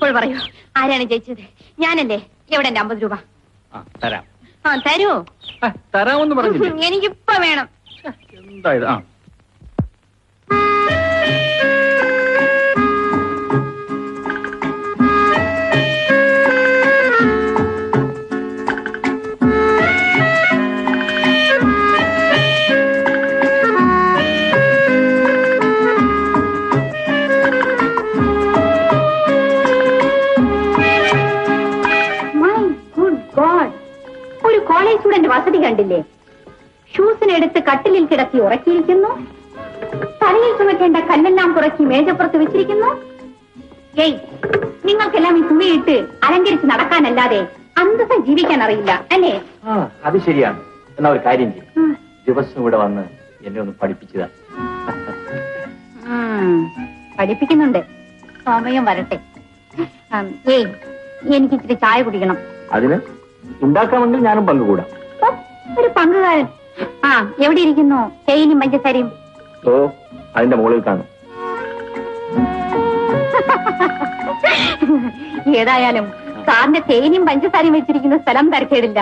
ഇപ്പോൾ പറയൂ. ആരാണ് ജയിച്ചത്? ഞാനല്ലേ? എവിടെ എന്റെ അമ്പത് രൂപ? തരാം. ആ തരൂ? തരാമെന്ന് പറഞ്ഞു എനിക്കിപ്പോ വേണം. എന്താ ഇത്? ആ വസതി കണ്ടില്ലേ? ഷൂസിനെടുത്ത് കട്ടിലിൽ കിടത്തി ഉറക്കിയിരിക്കുന്നു. തലയിൽ ചുമക്കേണ്ട കല്ലെല്ലാം കുറക്കി മേജപ്പുറത്ത് വെച്ചിരിക്കുന്നു. ഏയ് നിങ്ങൾക്കെല്ലാം ഈ തുണിയിട്ട് അലങ്കരിച്ച് നടക്കാനല്ലാതെ അന്തസം ജീവിക്കാൻ അറിയില്ല അല്ലേ? ആ അത് ശരിയാണ്. എന്നാ ഒരു കാര്യം ചെയ്യും. ദിവസം ഇവിടെ വന്ന് എന്നെ ഒന്ന് പഠിപ്പിച്ചതാ. പഠിപ്പിക്കുന്നുണ്ട്. സമയം വരട്ടെ. ഏയ് എനിക്ക് ഇച്ചിരി ചായ കുടിക്കണം. അതിന് ഉണ്ടാക്കാമെങ്കിൽ ഞാനും പങ്കുകൂടാം. ഒരു പങ്കുകാരൻ. ആ എവിടെ ഇരിക്കുന്നു ചെയിനും പഞ്ചസാരയും ഓ അതിന്റെ മുകളിൽ കാണും. ഏതായാലും സാറിന്റെ തേനിയും പഞ്ചസാരയും വെച്ചിരിക്കുന്ന സ്ഥലം തരക്കേടില്ല.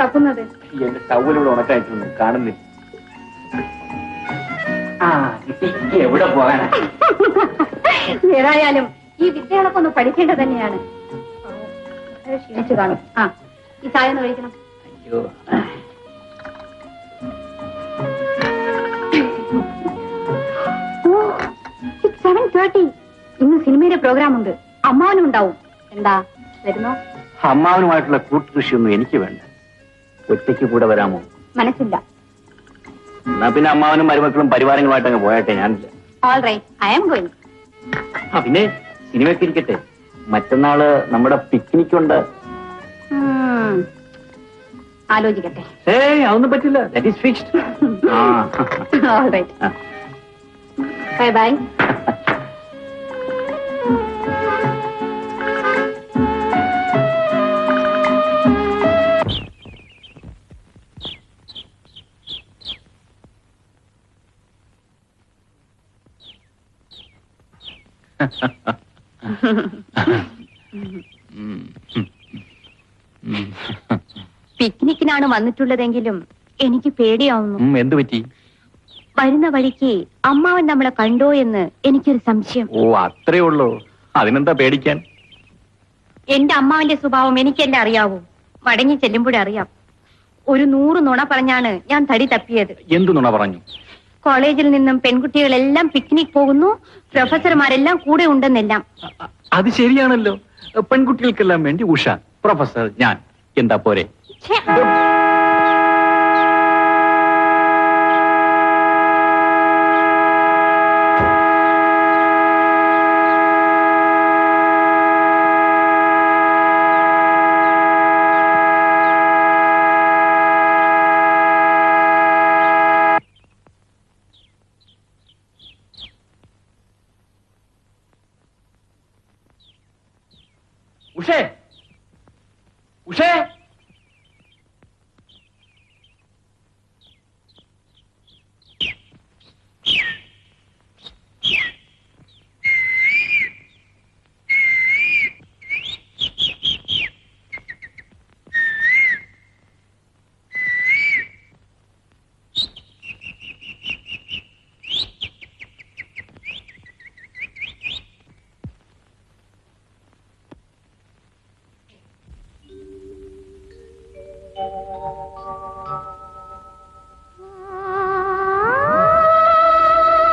തപ്പുന്നത് എന്റെ ടവലിവിടെ ഉണക്കായിട്ടുണ്ട് കാണുന്നില്ല. എവിടെ പോകാനാ? ഏതായാലും ഈ വിദ്യകളൊക്കെ ഒന്ന് പഠിക്കേണ്ടത് തന്നെയാണ്. ക്ഷീണിച്ചു കാണും. ആ ഈ ചായ ഒന്ന് കഴിക്കണം. അയ്യോ. സെവൻ തേർട്ടി ഇന്ന് സിനിമയുടെ പ്രോഗ്രാം ഉണ്ട് അമ്മാവനും ഉണ്ടാവും. എന്താ വരുന്നോ? അമ്മാവനുമായിട്ടുള്ള കൂട്ടുകൃഷിയൊന്നും എനിക്ക് വേണ്ട. ഒറ്റയ്ക്ക് കൂടെ വരാമോ? മനസ്സില്ല. എന്നാ പിന്നെ അമ്മാവനും മരുമക്കളും പരിവാരങ്ങളുമായിട്ട് അങ്ങ് പോയാട്ടെ? ഞാൻ all right I am going ആ പിന്നെ സിനിമയ്ക്ക് ഇരിക്കട്ടെ. മറ്റന്നാൾ നമ്മുടെ പിക്നിക് ഉണ്ട് ആലോചിക്കട്ടെ. ഏയ് അതൊന്നും പറ്റില്ല. ദാറ്റ് ഈസ് ഫിക്സ്ഡ് ആ. ഓൾ റൈറ്റ് ആ. ബൈ ബൈ പിക്നിക്കിനാണ് വന്നിട്ടുള്ളതെങ്കിലും എനിക്ക് പേടിയാവുന്നു. എന്ത് പറ്റി? വരുന്ന വഴിക്ക് അമ്മാവൻ നമ്മളെ കണ്ടോ എന്ന് എനിക്കൊരു സംശയം. ഓ അത്രേ ഉള്ളൂ. അതിനെന്താ പേടിക്കാൻ? എന്റെ അമ്മാവന്റെ സ്വഭാവം എനിക്കെല്ലാം അറിയാവൂ. മടങ്ങി ചെല്ലുമ്പോഴേ അറിയാം. ഒരു നൂറ് നുണ പറഞ്ഞാണ് ഞാൻ തടി തപ്പിയത്. എന്തു നുണ പറഞ്ഞു? കോളേജിൽ നിന്നും പെൺകുട്ടികളെല്ലാം പിക്നിക് പോകുന്നു. പ്രൊഫസർമാരെല്ലാം കൂടെ ഉണ്ടെന്നെല്ലാം. അത് ശരിയാണല്ലോ. പെൺകുട്ടികൾക്കെല്ലാം വേണ്ടി ഉഷ പ്രൊഫസർ ഞാൻ. എന്താ പോരെ? ഛെ, ഉഷേ ഉഷേ